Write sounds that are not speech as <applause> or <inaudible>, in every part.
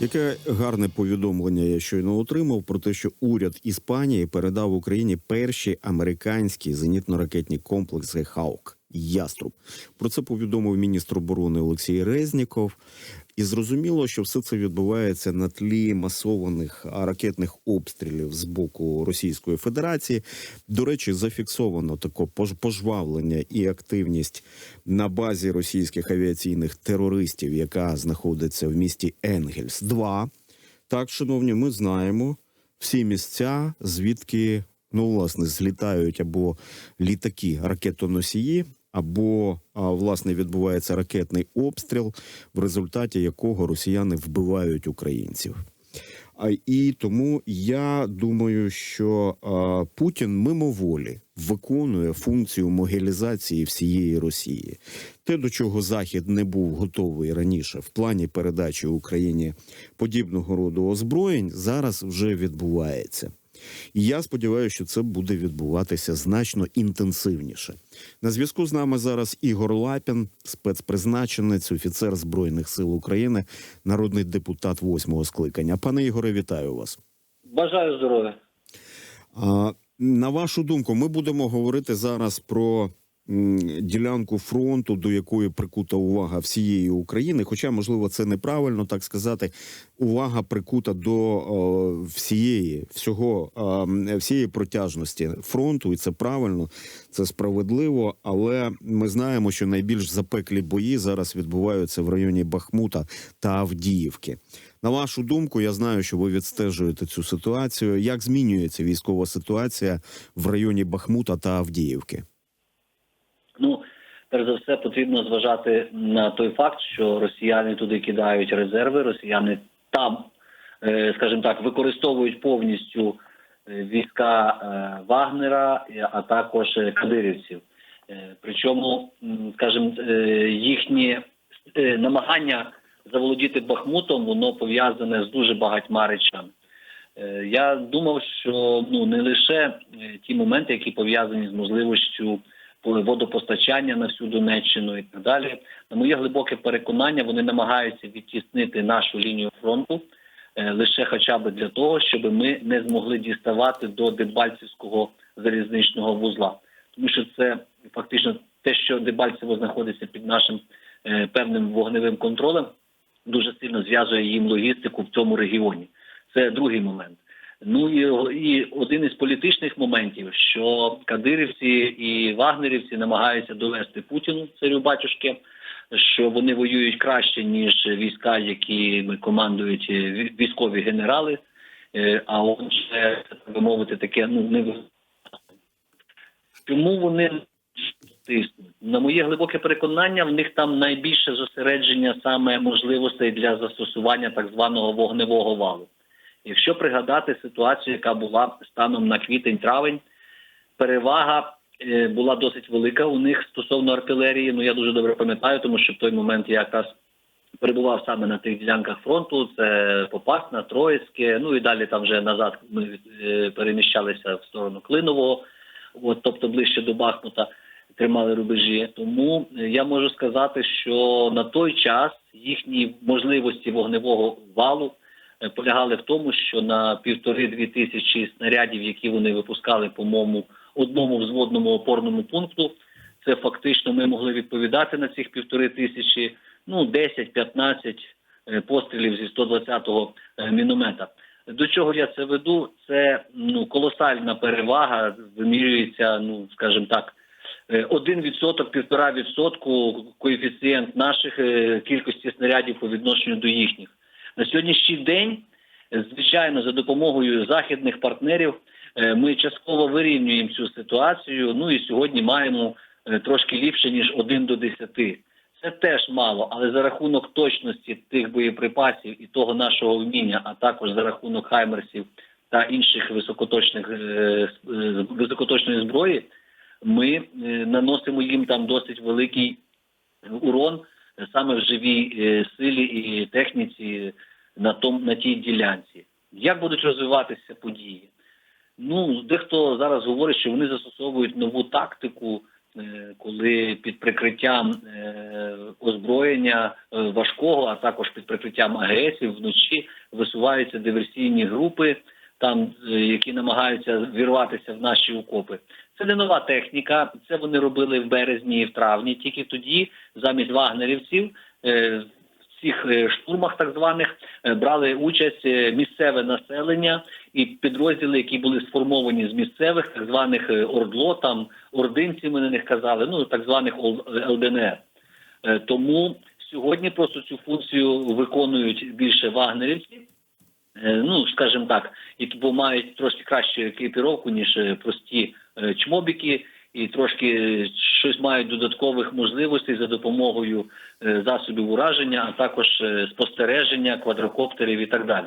Яке гарне повідомлення я щойно отримав про те, що уряд Іспанії передав Україні перші американські зенітно-ракетні комплекси Хаук Яструб. Про це повідомив міністр оборони Олексій Резніков. І зрозуміло, що все це відбувається на тлі масованих ракетних обстрілів з боку Російської Федерації. До речі, зафіксовано таке пож- пожвавлення і активність на базі російських авіаційних терористів, яка знаходиться в місті Енгельс. Два так, шановні, ми знаємо всі місця, звідки ну власне злітають або літаки ракетоносії, або власне відбувається ракетний обстріл, в результаті якого росіяни вбивають українців. І тому я думаю, що Путін мимоволі виконує функцію могилізації всієї Росії. Те, до чого Захід не був готовий раніше в плані передачі Україні подібного роду озброєнь, зараз вже відбувається. І я сподіваюся, що це буде відбуватися значно інтенсивніше. На зв'язку з нами зараз Ігор Лапін, спецпризначенець, офіцер Збройних сил України, народний депутат восьмого скликання. Пане Ігоре, вітаю вас. Бажаю здоров'я. На вашу думку, ми будемо говорити зараз про ділянку фронту, до якої прикута увага всієї України. Хоча, можливо, це неправильно так сказати. Увага прикута до всієї всього всієї протяжності фронту, і це правильно, це справедливо. Але ми знаємо, що найбільш запеклі бої зараз відбуваються в районі Бахмута та Авдіївки. На вашу думку, я знаю, що ви відстежуєте цю ситуацію. Як змінюється військова ситуація в районі Бахмута та Авдіївки? Ну, перш за все, потрібно зважати на той факт, що росіяни туди кидають резерви, росіяни там, е, скажімо так, використовують повністю е, війська е, Вагнера, а також кадирівців. Причому, скажімо, їхні намагання заволодіти Бахмутом, воно пов'язане з дуже багатьма речами. Я думав, що ну не лише ті моменти, які пов'язані з можливістю водопостачання на всю Донеччину і так далі. На моє глибоке переконання, вони намагаються відтіснити нашу лінію фронту е, лише хоча б для того, щоб ми не змогли діставати до Дебальцівського залізничного вузла, тому що це фактично те, що Дебальцево знаходиться під нашим е, певним вогневим контролем, дуже сильно зв'язує їм логістику в цьому регіоні. Це другий момент. Ну і, і один із політичних моментів, що кадирівці і вагнерівці намагаються довести Путіну царю батюшки, що вони воюють краще ніж війська, якими командують військові генерали. Е, А отже, так би мовити, таке ну не чому вони тиснуть? На моє глибоке переконання, в них там найбільше зосередження саме можливостей для застосування так званого вогневого валу. Якщо пригадати ситуацію, яка була станом на квітень-травень, перевага е, була досить велика у них стосовно артилерії. Ну я дуже добре пам'ятаю, тому що в той момент я якраз перебував саме на тих ділянках фронту. Це Попасна, Троїцьке, ну і далі там вже назад ми е, переміщалися в сторону Клинового, от, тобто ближче до Бахмута. Тримали рубежі, тому е, я можу сказати, що на той час їхні можливості вогневого валу полягали в тому, що на півтори-дві тисячі снарядів, які вони випускали по моєму одному взводному опорному пункту, це фактично ми могли відповідати на цих півтори тисячі, ну 10-15 е, пострілів зі 120-го е, міномета. До чого я це веду? Це ну колосальна перевага вимірюється, ну скажімо так. е, Один відсоток, півтора відсотку коефіцієнт наших е, кількості снарядів по відношенню до їхніх. На сьогоднішній день, звичайно, за допомогою західних партнерів е, ми частково вирівнюємо цю ситуацію. Ну і сьогодні маємо е, трошки ліпше ніж 1 до 10. Це теж мало, але за рахунок точності тих боєприпасів і того нашого вміння, а також за рахунок хаймерсів та інших високоточних е, високоточної зброї, ми наносимо їм там досить великий урон саме в живій е, силі і техніці на том на тій ділянці. Як будуть розвиватися події? Ну, дехто зараз говорить, що вони застосовують нову тактику. е, коли під прикриттям е, озброєння важкого, а також під прикриттям АГСів вночі висуваються диверсійні групи, там які намагаються вірватися в наші окопи. Це не нова техніка. Це вони робили в березні і в травні. Тільки тоді, замість вагнерівців, е, в цих е, штурмах, так званих, е, брали участь місцеве населення і підрозділи, які були сформовані з місцевих, так званих ордло, там ординці ми на них казали, ну так званих ЛДНР. Тому сьогодні просто цю функцію виконують більше вагнерівці. Е, Ну, скажімо так, і бо мають трошки кращу екіпіровку, ніж е, прості е, чмобіки, і трошки щось мають додаткових можливостей за допомогою засобів ураження, а також спостереження, квадрокоптерів і так далі.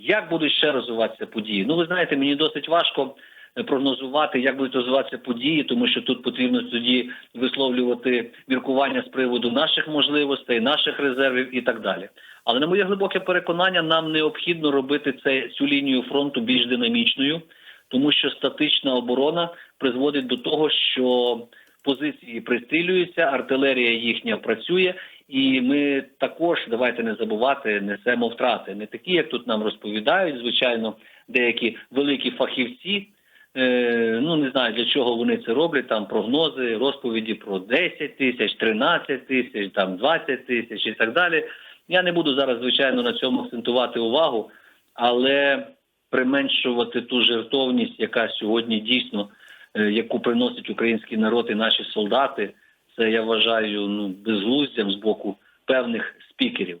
Як будуть ще розвиватися події? Ну, ви знаєте, мені досить важко прогнозувати, як будуть розвиватися події, тому що тут потрібно тоді висловлювати міркування з приводу наших можливостей, наших резервів і так далі. Але на моє глибоке переконання, нам необхідно робити це, цю лінію фронту більш динамічною, тому що статична оборона призводить до того, що позиції пристрілюються, артилерія їхня працює, і ми також давайте не забувати, несемо втрати. Не такі, як тут нам розповідають, звичайно, деякі великі фахівці. Е, ну не знаю для чого вони це роблять. Там прогнози, розповіді про 10 тисяч, 13 тисяч, там 20 тисяч і так далі. Я не буду зараз, звичайно, на цьому акцентувати увагу, але применшувати ту жертовність, яка сьогодні дійсно, е, яку приносить український народ і наші солдати, це я вважаю ну безглуздям з боку певних спікерів.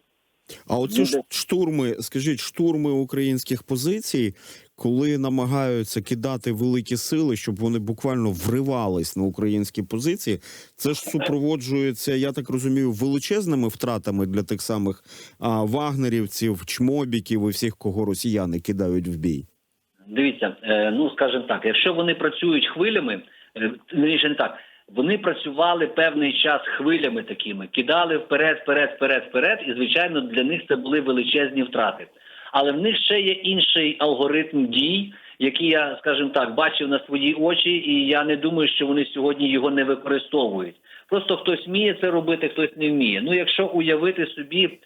А оці ж штурми, скажіть, штурми українських позицій, коли намагаються кидати великі сили, щоб вони буквально вривались на українські позиції, це ж супроводжується, я так розумію, величезними втратами для тих самих а, вагнерівців, чмобіків і всіх, кого росіяни кидають в бій. Дивіться, е, ну скажімо так, якщо вони працюють хвилями, е, не так. Вони працювали певний час хвилями такими, кидали вперед, вперед, вперед, вперед, і звичайно для них це були величезні втрати. Але в них ще є інший алгоритм дій, який я, скажімо так, бачив на свої очі, і я не думаю, що вони сьогодні його не використовують. Просто хтось вміє це робити, хтось не вміє. Ну, якщо уявити собі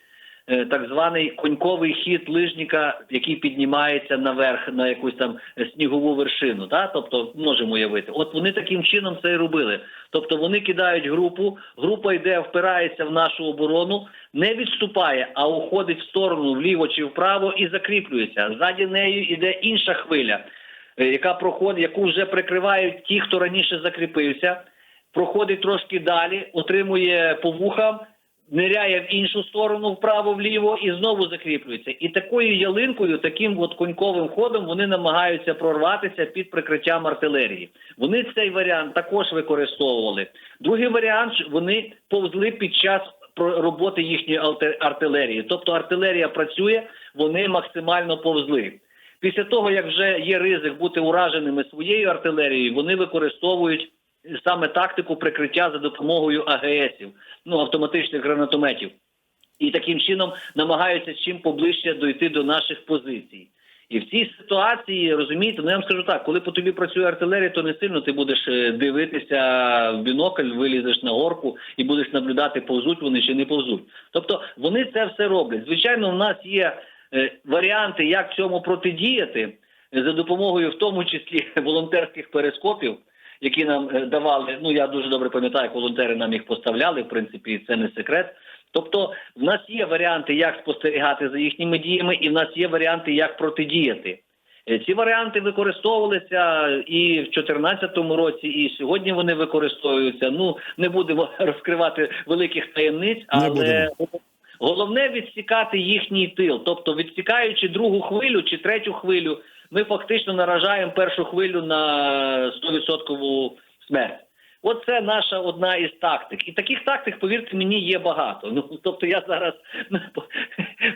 так званий коньковий хід лижника, який піднімається наверх на якусь там е, снігову вершину, да? тобто можемо уявити. От вони таким чином це і робили. Тобто вони кидають групу, група йде, впирається в нашу оборону, не відступає, а уходить в сторону вліво чи вправо і закріплюється. Ззаді нею йде інша хвиля, е, яка проходить, яку вже прикривають ті, хто раніше закріпився. Проходить трошки далі, отримує по вухам, ниряє в іншу сторону, вправо-вліво і знову закріплюється. І такою ялинкою, таким от коньковим ходом вони намагаються прорватися під прикриттям артилерії. Вони цей варіант також використовували. Другий варіант вони повзли під час роботи їхньої артилерії. Тобто артилерія працює, вони максимально повзли. Після того, як вже є ризик бути ураженими своєю артилерією, вони використовують саме тактику прикриття за допомогою АГСів, ну автоматичних гранатометів, і таким чином намагаються чим поближче дойти до наших позицій. І в цій ситуації розумієте, ну я вам скажу так, коли по тобі працює артилерія, то не сильно ти будеш е, дивитися в бінокль, вилізеш на горку і будеш наблюдати, повзуть вони чи не повзуть. Тобто вони це все роблять. Звичайно, в нас є е, варіанти, як цьому протидіяти е, за допомогою, в тому числі <laughs> волонтерських перископів, які нам е, давали. Ну я дуже добре пам'ятаю, як волонтери нам їх поставляли. В принципі, це не секрет. Тобто, в нас є варіанти, як спостерігати за їхніми діями, і в нас є варіанти, як протидіяти. Е, Ці варіанти використовувалися і в 2014 році, і сьогодні вони використовуються. Ну не будемо <laughs> розкривати великих таємниць, але головне відсікати їхній тил. Тобто, відсікаючи другу хвилю чи третю хвилю, ми фактично наражаємо першу хвилю на 100% смерть. Оце наша одна із тактик. І таких тактик, повірте мені, є багато. Ну тобто я зараз <laughs> по,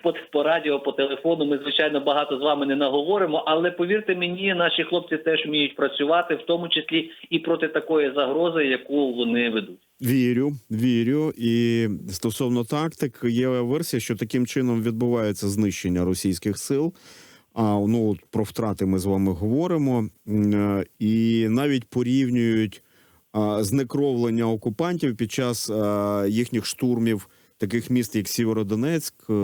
по, по радіо, по телефону, ми звичайно багато з вами не наговоримо, але повірте мені, наші хлопці теж вміють працювати, в тому числі і проти такої загрози, яку вони ведуть. Вірю, вірю. І стосовно тактик, є версія, що таким чином відбувається знищення російських сил. А ну от про втрати ми з вами говоримо, е, і навіть порівнюють знекровлення окупантів під час їхніх штурмів таких міст, як Сєвєродонецьк, е,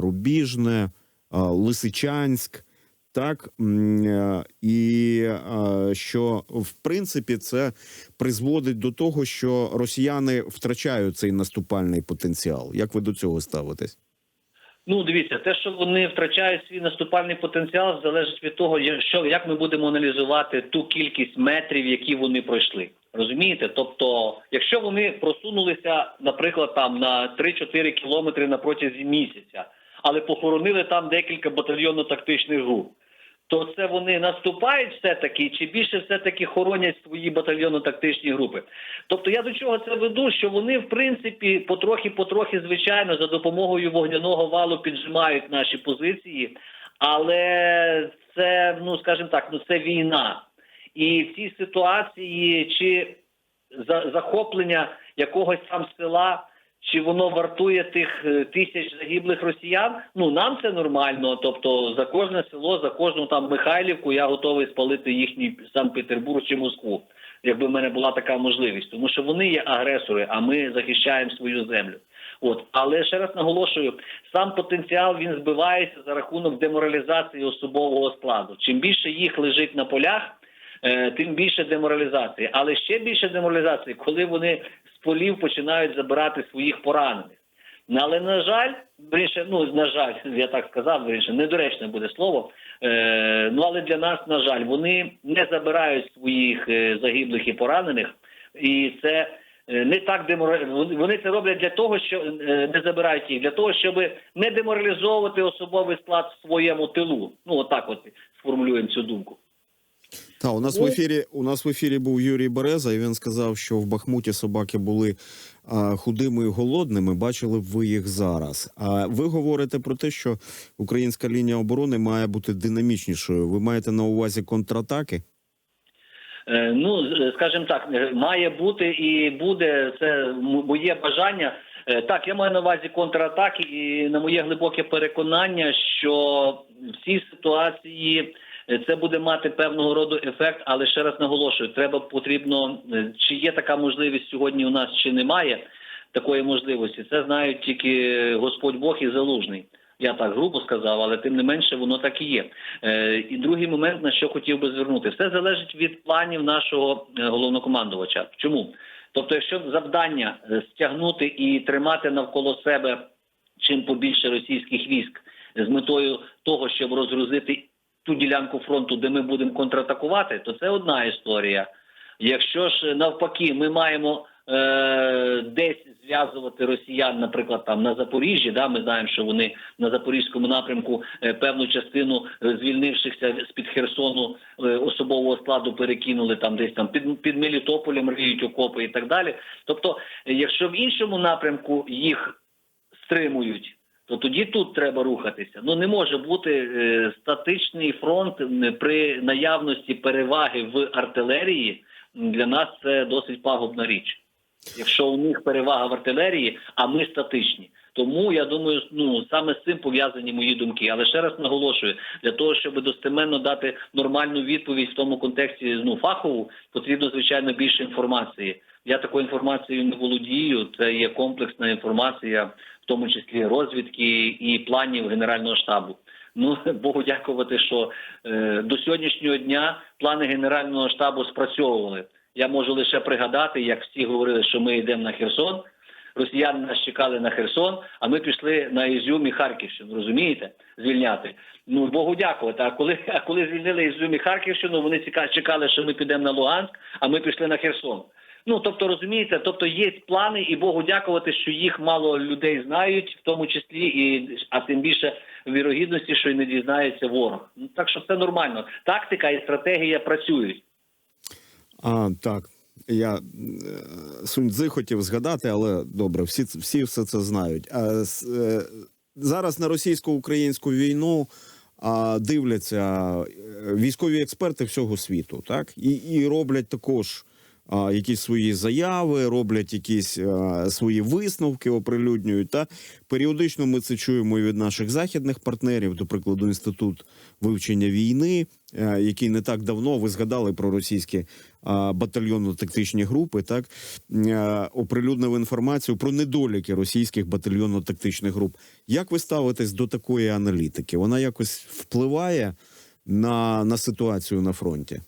Рубіжне, Лисичанськ. Так е, і е, що в принципі це призводить до того, що росіяни втрачають цей наступальний потенціал. Як ви до цього ставитесь? Ну, дивіться, те, що вони втрачають свій наступальний потенціал, залежить від того, що як ми будемо аналізувати ту кількість метрів, які вони пройшли. Розумієте? Тобто, якщо вони просунулися, наприклад, там на 3-4 кілометри на протязі місяця, але похоронили там декілька батальйонно-тактичних груп. То це вони наступають все-таки, чи більше все-таки хоронять свої батальйонно-тактичні групи? Тобто я до чого це веду, що вони в принципі потрохи-потрохи, звичайно, за допомогою вогняного валу піджимають наші позиції, але це, ну скажімо так, ну це війна. І в цій ситуації чи за, захоплення якогось там села, чи воно вартує тих е, тисяч загиблих росіян? Ну нам це нормально. Тобто за кожне село, за кожну там Михайлівку я готовий спалити їхній Санкт-Петербург чи Москву, якби в мене була така можливість, тому що вони є агресори, а ми захищаємо свою землю. От, але ще раз наголошую, сам потенціал він збивається за рахунок деморалізації особового складу. Чим більше їх лежить на полях, тим більше деморалізації. Але ще більше деморалізації, коли вони з полів починають забирати своїх поранених. Але на жаль, більше, ну на жаль, <laughs> я так сказав, більше недоречне буде слово. Е, ну але для нас, на жаль, вони не забирають своїх е, загиблих і поранених, і це е, не так демора... вони- це роблять для того, що е, не забирають їх, для того, щоб не деморалізовувати особовий склад в своєму тилу. Ну отак, от сформулюємо цю думку. Та у нас в ефірі у нас в ефірі був Юрій Береза, і він сказав, що в Бахмуті собаки були а, худими і голодними. Бачили б ви їх зараз. А ви говорите про те, що українська лінія оборони має бути динамічнішою. Ви маєте на увазі контратаки? Е, Ну, скажімо так, е, має бути і буде це моє бажання. Е, Так, я маю на увазі контратаки, і на моє глибоке переконання, що в цій ситуації е, це буде мати певного роду ефект, але ще раз наголошую, треба потрібно, е, чи є така можливість сьогодні у нас, чи немає такої можливості. Це знають тільки Господь Бог і залужний. Я так грубо сказав, але тим не менше воно так і є. Е, і другий момент, на що хотів би звернути, все залежить від планів нашого е, головнокомандувача. Чому? Тобто, якщо завдання е, стягнути і тримати навколо себе чим побільше російських військ з метою того, щоб розгрузити ту ділянку фронту, де ми будемо контратакувати, то це одна історія. Якщо ж навпаки, ми маємо е, десь зв'язувати росіян, наприклад, там на Запоріжжі, да, ми знаємо, що вони на запорізькому напрямку е, певну частину е, звільнившихся з під Херсону е, особового складу перекинули там десь там під, під Мелітополем риють окопи і так далі. Тобто, е, якщо в іншому напрямку їх стримують. То тоді тут треба рухатися. Ну не може бути е, статичний фронт при наявності переваги в артилерії. Для нас це досить пагубна річ. Якщо у них перевага в артилерії, а ми статичні. Тому я думаю, ну саме з цим пов'язані мої думки. Але ще раз наголошую, для того, щоб достеменно дати нормальну відповідь в тому контексті, ну фахову, потрібно звичайно більше інформації. Я такою інформацією не володію. Це є комплексна інформація, тому числі розвідки і планів Генерального штабу. Ну <laughs> Богу дякувати, що е, до сьогоднішнього дня плани Генерального штабу спрацьовували. Я можу лише пригадати, як всі говорили, що ми йдемо на Херсон. Росіяни нас чекали на Херсон, а ми пішли на Ізюм і Харківщину. Розумієте, звільняти. Ну Богу дякувати. А коли а коли звільнили Ізюм і Харківщину, вони чекали, що ми підемо на Луганськ, а ми пішли на Херсон. Ну тобто розумієте, тобто є плани, і Богу дякувати, що їх мало людей знають, в тому числі і а тим більше вірогідності, що й не дізнається ворог. Ну так що це нормально. Тактика і стратегія працюють. А так. Я е, хотів згадати, але добре, всі всі все це знають. А е, зараз на російсько-українську війну а, дивляться е, військові експерти всього світу, так і, і роблять також якісь свої заяви, роблять якісь свої висновки, оприлюднюють. Та періодично ми це чуємо і від наших західних партнерів, до прикладу, інститут вивчення війни, е, який не так давно ви згадали про російські батальйонно-тактичні групи, так е, оприлюднив інформацію про недоліки російських батальйонно-тактичних груп. Як ви ставитесь до такої аналітики? Вона якось впливає на, на ситуацію на фронті?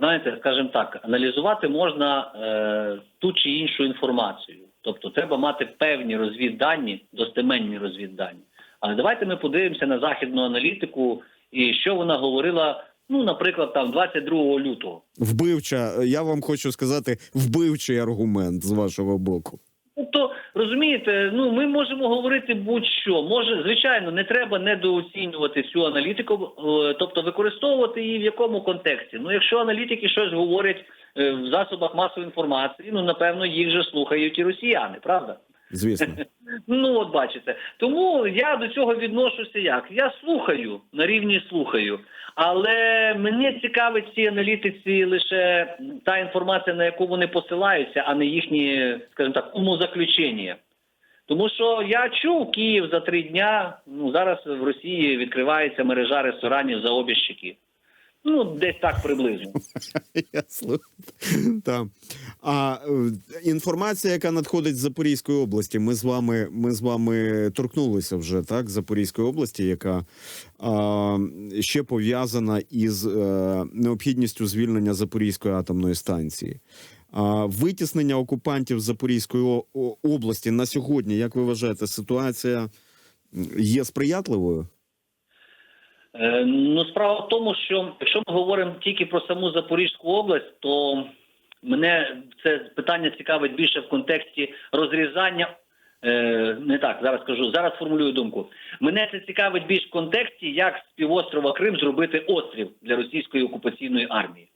Знаєте, скажімо так, аналізувати можна е, ту чи іншу інформацію. Тобто треба мати певні розвіддані, достеменні розвіддані. Але давайте ми подивимося на західну аналітику і що вона говорила, ну, наприклад, там 22 лютого. Вбивча, я вам хочу сказати, вбивчий аргумент з вашого боку. Тобто, розумієте, ну ми можемо говорити будь-що. Може, звичайно, не треба недооцінювати цю аналітику, е, тобто використовувати її в якому контексті. Ну, якщо аналітики щось говорять е, в засобах масової інформації, ну напевно їх же слухають і росіяни, правда? Звісно, <laughs> Ну, от бачите. Тому я до цього відношуся як? Я слухаю на рівні слухаю. Але мене цікавить ці аналітиці лише та інформація, на яку вони посилаються, а не їхні, скажімо так, умозаключення. Тому що я чув Київ за три дня. Ну зараз в Росії відкривається мережа ресторанів за. Ну, десь так приблизно. <laughs> я. Там. А е, інформація, яка надходить з Запорізької області, ми з вами, ми з вами торкнулися вже так Запорізької області, яка а, ще пов'язана із е, необхідністю звільнення Запорізької атомної станції. А, витіснення окупантів Запорізької області на сьогодні, як ви вважаєте, ситуація є сприятливою? Е, Ну, справа в тому, що якщо ми говоримо тільки про саму Запорізьку область, то мене це питання цікавить більше в контексті розрізання. Е, не так, зараз кажу, зараз формулюю думку. Мене це цікавить більш в контексті, як з півострова Крим зробити острів для російської окупаційної армії.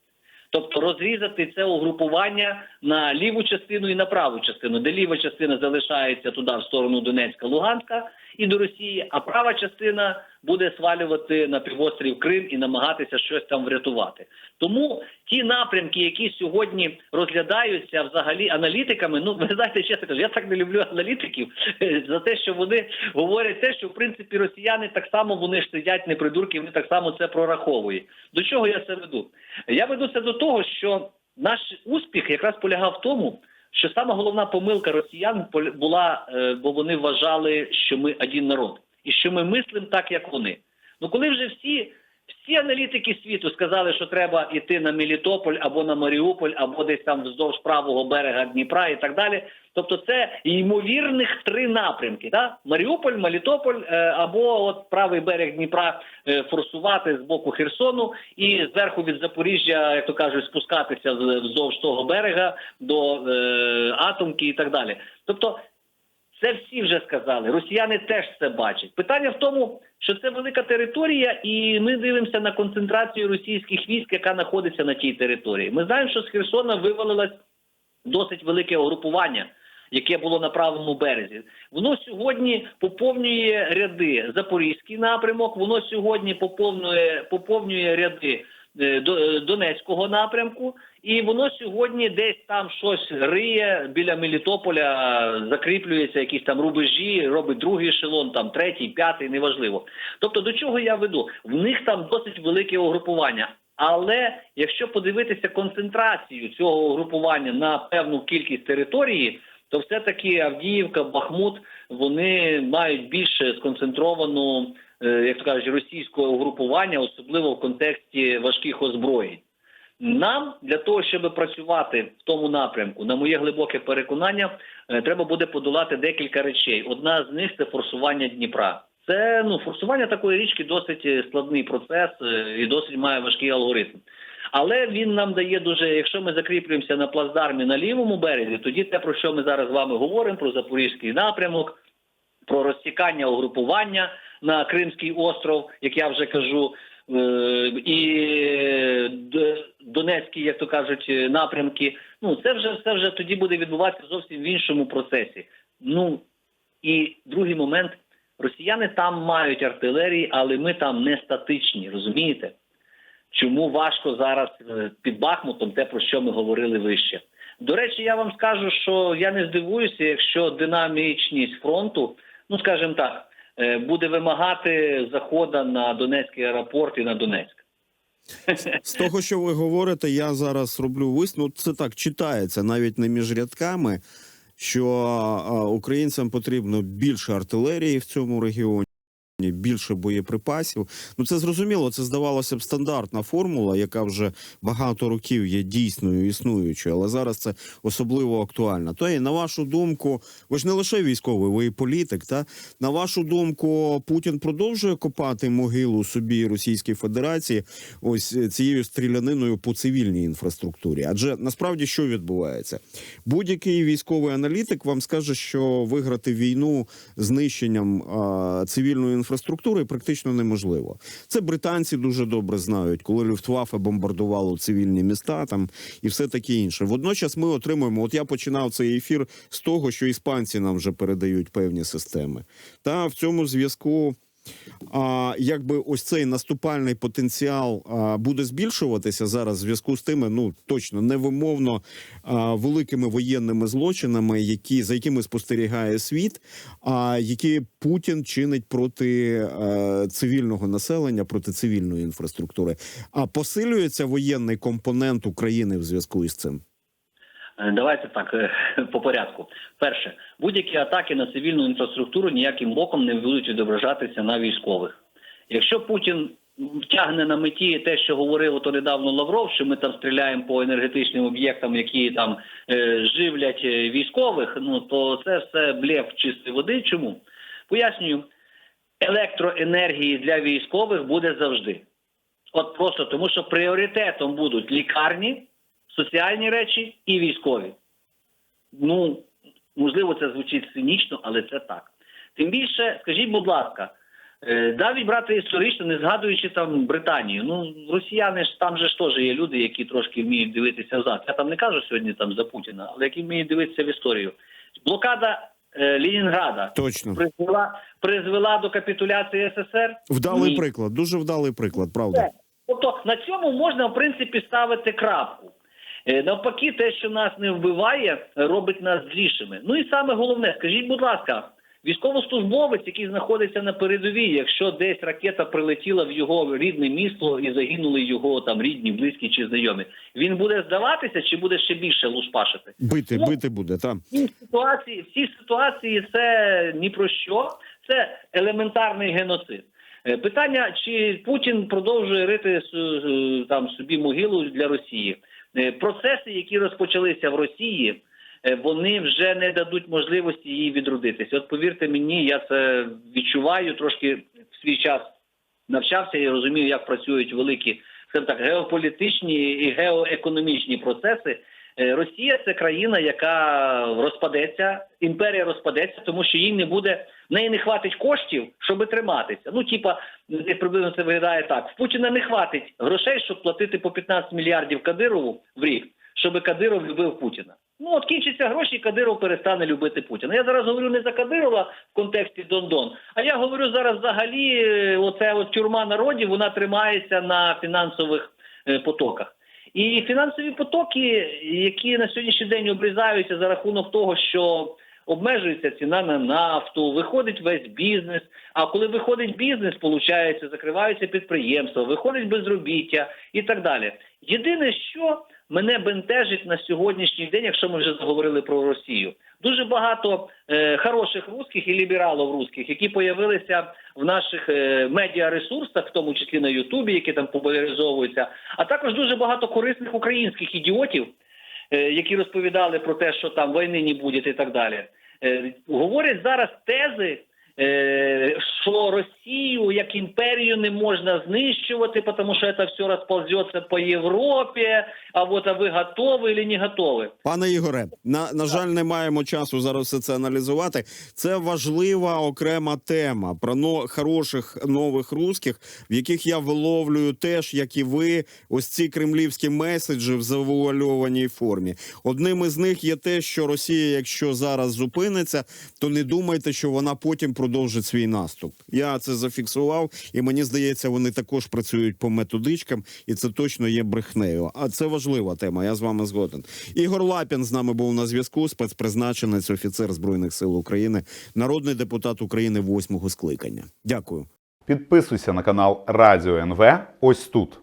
Тобто розрізати це угрупування на ліву частину і на праву частину, де ліва частина залишається туди в сторону Донецька, Луганська і до Росії, а права частина буде свалювати на півострів Крим і намагатися щось там врятувати. Тому ті напрямки, які сьогодні розглядаються взагалі аналітиками, ну ви знаєте, чесно кажу, я так не люблю аналітиків <laughs> за те, що вони говорять те, що в принципі росіяни так само вони ж сидять не придурки, вони так само це прораховують. До чого я це веду? Я веду це до того, що наш успіх якраз полягав в тому, що саме головна помилка росіян була, е, бо вони вважали, що ми один народ, і що ми мислимо так, як вони. Ну коли вже всі. Всі аналітики світу сказали, що треба йти на Мелітополь або на Маріуполь, або десь там вздовж правого берега Дніпра і так далі. Тобто, це ймовірних три напрямки: да? Маріуполь, Мелітополь е, або от правий берег Дніпра е, форсувати з боку Херсону і зверху від Запоріжжя, як то кажуть, спускатися вздовж того берега до е, Атомки і так далі. Тобто, це всі вже сказали. Росіяни теж це бачать. Питання в тому, що це велика територія, і ми дивимося на концентрацію російських військ, яка знаходиться на тій території. Ми знаємо, що з Херсона вивалилось досить велике угрупування, яке було на правому березі. Воно сьогодні поповнює ряди Запорізький напрямок. Воно сьогодні поповнює поповнює ряди е, е, Донецького напрямку, і воно сьогодні десь там щось риє біля Мелітополя, закріплюється якісь там рубежі, робить другий ешелон, там третій, п'ятий, неважливо. Тобто до чого я веду? В них там досить велике угрупування. Але якщо подивитися концентрацію цього угрупування на певну кількість території, то все-таки Авдіївка, Бахмут вони мають більше сконцентровану, е, як то кажуть, російського угрупування, особливо в контексті важких озброєнь. Нам для того, щоб працювати в тому напрямку, на моє глибоке переконання, е, треба буде подолати декілька речей. Одна з них це форсування Дніпра. Це ну форсування такої річки досить е, складний процес е, і досить має важкий алгоритм. Але він нам дає дуже, якщо ми закріплюємося на плацдармі на лівому березі, тоді те, про що ми зараз з вами говоримо, про запорізький напрямок, про розсікання угрупування на Кримський остров, як я вже кажу, і е, Донецькі, як то кажуть, е, напрямки. Ну це вже все вже тоді буде відбуватися зовсім в іншому процесі. Ну і другий момент: росіяни там мають артилерії, але ми там не статичні, розумієте? чому важко зараз е, під Бахмутом, те про що ми говорили вище. До речі, я вам скажу, що я не здивуюся, якщо динамічність фронту, ну скажімо так, е, буде вимагати заходу на Донецький аеропорт і на Донецьк. З того, що ви говорите, я зараз роблю висновок. Це так читається навіть не між рядками, що українцям потрібно більше артилерії в цьому регіоні. Більше боєприпасів, ну це зрозуміло. Це здавалося б стандартна формула, яка вже багато років є дійсною існуючою, але зараз це особливо актуально. То і на вашу думку, ви ж не лише військовий, ви і політик. Та на вашу думку, Путін продовжує копати могилу собі Російській Федерації ось цією стріляниною по цивільній інфраструктурі. Адже насправді що відбувається? Будь-який військовий аналітик вам скаже, що виграти війну знищенням а, цивільної інфраструктури практично неможливо. Це британці дуже добре знають, коли Люфтваффе бомбардувало цивільні міста там і все таке інше. Водночас ми отримуємо. От я починав цей ефір з того, що іспанці нам вже передають певні системи. Та в цьому зв'язку. А якби ось цей наступальний потенціал буде збільшуватися зараз в зв'язку з тими, ну точно невимовно великими воєнними злочинами, які за якими спостерігає світ, а які Путін чинить проти цивільного населення, проти цивільної інфраструктури. А посилюється воєнний компонент України в зв'язку із цим. Е, Давайте так е, <laughs> по порядку. Перше, будь-які атаки на цивільну інфраструктуру ніяким боком не будуть відображатися на військових. Якщо Путін тягне на меті те, що говорив ото недавно Лавров, що ми там стріляємо по енергетичним об'єктам, які там е, живлять е, військових, ну то це все блеф чистої води. Чому? Пояснюю, електроенергії для військових буде завжди. От просто тому, що пріоритетом будуть лікарні, соціальні речі і військові. Ну, можливо, це звучить цинічно, але це так. Тим більше, скажіть, будь ласка, е, навіть брати історично, не згадуючи там Британію. Ну, росіяни ж там же ж теж є люди, які трошки вміють дивитися взад. Я там не кажу сьогодні там за Путіна, але які вміють дивитися в історію. Блокада е, Ленінграда Точно призвела, призвела до капітуляції СССР. вдалий Ні. приклад, дуже вдалий приклад, правда. Тобто на цьому можна в принципі ставити крапку. Е, Навпаки, те, що нас не вбиває, робить нас злішими. Ну і саме головне, скажіть, будь ласка, військовослужбовець, який знаходиться на передовій, якщо десь ракета прилетіла в його рідне місто і загинули його там рідні, близькі чи знайомі, він буде здаватися чи буде ще більше лушпашити? Бити, Ну, бити буде там. В цій ситуації, в цій ситуації це ні про що, це елементарний геноцид. Е, Питання, чи Путін продовжує рити там собі могилу для Росії? Е, Процеси, які розпочалися в Росії, е, вони вже не дадуть можливості їй відродитися. От повірте мені, я це відчуваю трошки в свій час навчався і розумію, як працюють великі так, геополітичні і геоекономічні процеси. Е, Росія це країна, яка розпадеться, імперія розпадеться, тому що їй не буде в неї не хватить коштів, щоб триматися. Ну, типа, десь приблизно це виглядає так: в Путіна не хватить грошей, щоб платити по 15 мільярдів Кадирову в рік, щоб Кадиров любив Путіна. Ну, от кінчаться гроші, і Кадиров перестане любити Путіна. Я зараз говорю не за Кадирова в контексті Дондон, а я говорю зараз взагалі, е, оце от тюрма народів, вона тримається на фінансових е, потоках. І фінансові потоки, які на сьогоднішній день обрізаються за рахунок того, що обмежується ціна на нафту, виходить весь бізнес. А коли виходить бізнес, получається, закриваються підприємства, виходить безробіття і так далі. Єдине, що мене бентежить на сьогоднішній день, якщо ми вже заговорили про Росію, дуже багато е, хороших русських і лібералів русських, які появилися в наших е, медіаресурсах, в тому числі на Ютубі, які там популяризовуються, а також дуже багато корисних українських ідіотів, які розповідали про те, що там війни не буде і так далі. Е, говорять зараз тези, е, що Росію як імперію не можна знищувати, тому що це все розползеться по Європі, а от а ви готові чи не готові? Пане Ігоре, на, на жаль, не маємо часу зараз все це аналізувати. Це важлива окрема тема про но, хороших нових русських, в яких я виловлюю теж, як і ви, ось ці кремлівські меседжі в завуальованій формі. Одним із них є те, що Росія, якщо зараз зупиниться, то не думайте, що вона потім продовжить свій наступ. Я це зафіксував. і мені здається, вони також працюють по методичкам, і це точно є брехнею. А це важлива тема. Я з вами згоден. Ігор Лапін з нами був на зв'язку. Спецпризначенець, офіцер збройних сил України, народний депутат України восьмого скликання. Дякую. Підписуйся на канал Радіо НВ ось тут.